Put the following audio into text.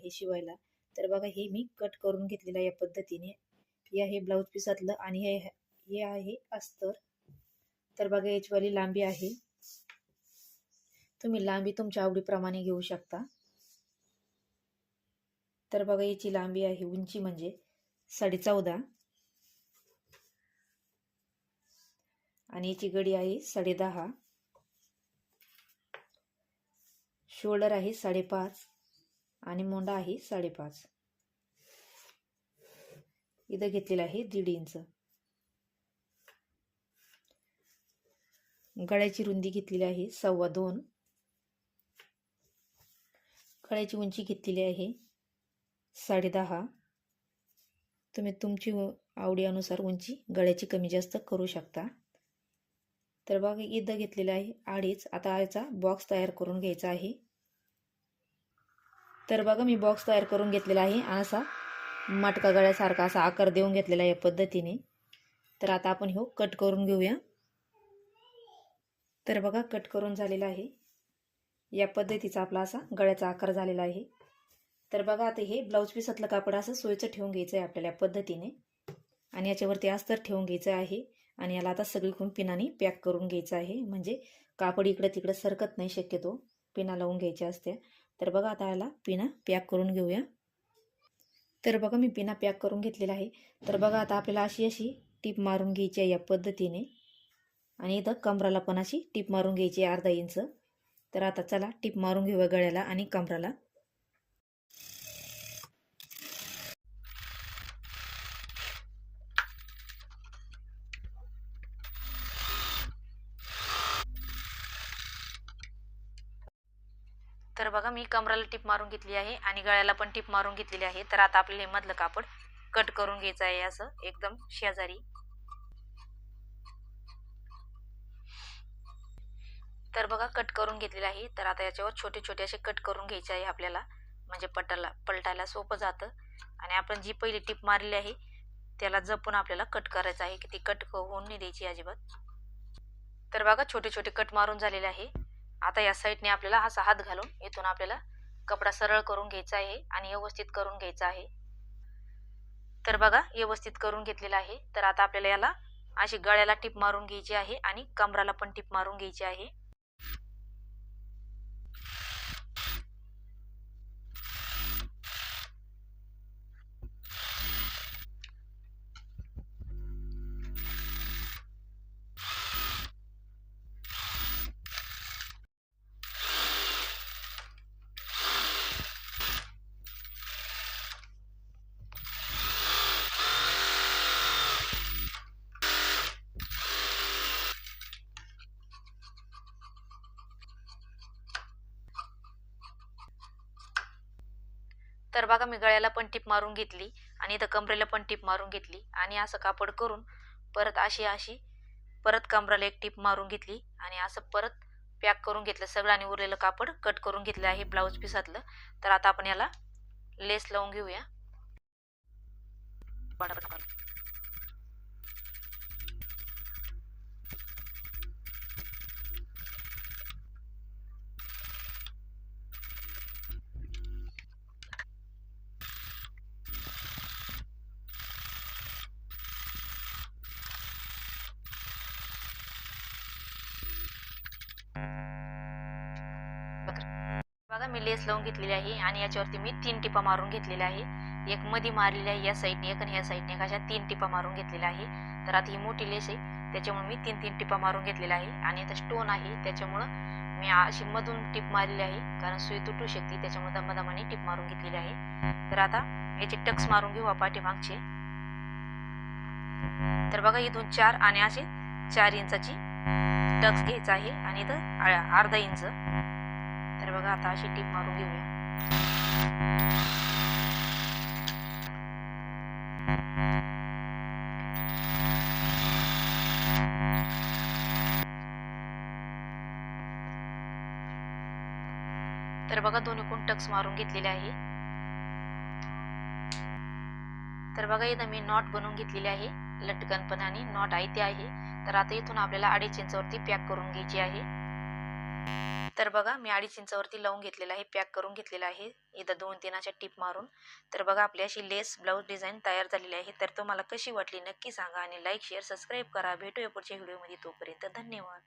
आहे शिवायला. तर बघा हे मी कट करून घेतलेलं या पद्धतीने. हे आहे ब्लाऊज पिसातलं आणि हे हे आहे अस्तर. तर बघा याचीवाली लांबी आहे. तुम्ही लांबी तुमच्या आवडीप्रमाणे घेऊ शकता. तर बघा याची लांबी आहे उंची म्हणजे साडे चौदा आणि याची गडी आहे साडे दहा शोल्डर आहे साडेपाच. आणि मोंडा आहे साडेपाच. इथं घेतलेला आहे दीड इंच. गळ्याची रुंदी घेतलेली आहे सव्वा दोन. गळ्याची उंची घेतलेली आहे साडे दहा तुम्ही तुमची आवडीनुसार उंची गळ्याची कमी जास्त करू शकता. तर बघा इथं घेतलेलं आहे अडीच. आता याचा बॉक्स तयार करून घ्यायचा आहे. तर बघा मी बॉक्स तयार करून घेतलेला आहे. असा मटका गळ्यासारखा असा आकार देऊन घेतलेला आहे या पद्धतीने. तर आता आपण हो कट करून घेऊया. तर बघा कट करून झालेला आहे. या पद्धतीचा आपला असा गळ्याचा आकार झालेला आहे. तर बघा आता हे ब्लाऊज पिसातलं कापड असं सोयीचं ठेवून घ्यायचं आहे आपल्याला या पद्धतीने. आणि याच्यावरती अस्तर ठेवून घ्यायचं आहे. आणि याला आता सगळीकडून पिनाने पॅक करून घ्यायचं आहे. म्हणजे कापड इकडं तिकडं सरकत नाही शक्यतो पिना लावून घ्यायच्या असत्या. तर बघा आता याला पिना पॅक करून घेऊया. तर बघा मी पिना पॅक करून घेतलेला आहे. तर बघा आता आपल्याला अशी अशी टीप मारून घ्यायची आहे या पद्धतीने. आणि इथं कमराला पण अशी टीप मारून घ्यायची आहे अर्धा इंच. तर आता चला टीप मारून घेऊया गळ्याला आणि कमराला. तर बघा मी कमराला टिप मारून घेतली आहे आणि गळ्याला पण टिप मारून घेतलेली आहे. तर आता आपल्याला हे मधलं कापड कट करून घ्यायचं आहे असं एकदम शेजारी. तर बघा कट करून घेतलेलं आहे. तर आता याच्यावर छोटे छोटे असे कट करून घ्यायचे आहे आपल्याला. म्हणजे पटाला पलटायला सोपं जातं. आणि आपण जी पहिली टिप मारली आहे त्याला जपून आपल्याला कट करायचं आहे की ती कट होऊन नाही द्यायची अजिबात. तर बघा छोटे छोटे कट मारून झालेले आहे. आता या साईडने आपल्याला असा हात घालून इथून आपल्याला कपडा सरळ करून घ्यायचा आहे आणि व्यवस्थित करून घ्यायचा आहे. तर बघा व्यवस्थित करून घेतलेला आहे. तर आता आपल्याला याला अशी गळ्याला टीप मारून घ्यायची आहे आणि कमराला पण टीप मारून घ्यायची आहे. तर बघा मी गळ्याला पण टीप मारून घेतली आणि इथं कमरेला पण टीप मारून घेतली आणि असं कापड करून परत अशी अशी परत कमराला एक टीप मारून घेतली आणि असं परत पॅक करून घेतलं सगळं आणि उरलेलं कापड कट करून घेतलं आहे ब्लाऊज पिसातलं. तर आता आपण याला लेस लावून घेऊया. मी लेस लावून घेतलेली आहे आणि याच्यावरती मी तीन टिपा मारून घेतलेल्या आहे. एक मधी मारलेली आहे या साईडने एक आणि या साईडने एक अशा तीन टिपा मारून घेतलेल्या आहे. तर आता ही मोठी लेस आहे. त्याच्यामुळे मी तीन तीन टिपा मारून घेतलेल्या आहे. आणि आता स्टोन आहे. त्याच्यामुळं मी अशी मधून टिप मारलेली आहे. कारण सुई तुटू शकते. त्याच्यामुळे दमादमाने टिप मारून घेतलेली आहे. तर आता याचे टक्स मारून घेऊ पाठीमागचे. तर बघा इथून चार आणि असे चार इंचाची टक्स घ्यायचा आहे. आणि इथं अर्धा इंच. तर बघा आता अशी टीप मारून घेऊया. तर बघा दोन्ही कोण टक्स मारून घेतलेले आहे. तर बघा इथं मी नॉट बनवून घेतलेली आहे लटकन पण आणि नॉट आहे ते आहे. तर आता इथून आपल्याला अडीच इंचावरती पॅक करून घ्यायची आहे. तर बघा मी अडीच इंचावरती लावून घेतलेला आहे पॅक करून घेतलेला आहे. इथं दोन तीन अशा टीप मारून. तर बघा आपली अशी लेस ब्लाऊज डिझाईन तयार झालेली आहे. तर तुम्हाला कशी वाटली नक्की सांगा आणि लाईक शेअर सबस्क्राईब करा. भेटूया पुढच्या व्हिडिओमध्ये तोपर्यंत धन्यवाद.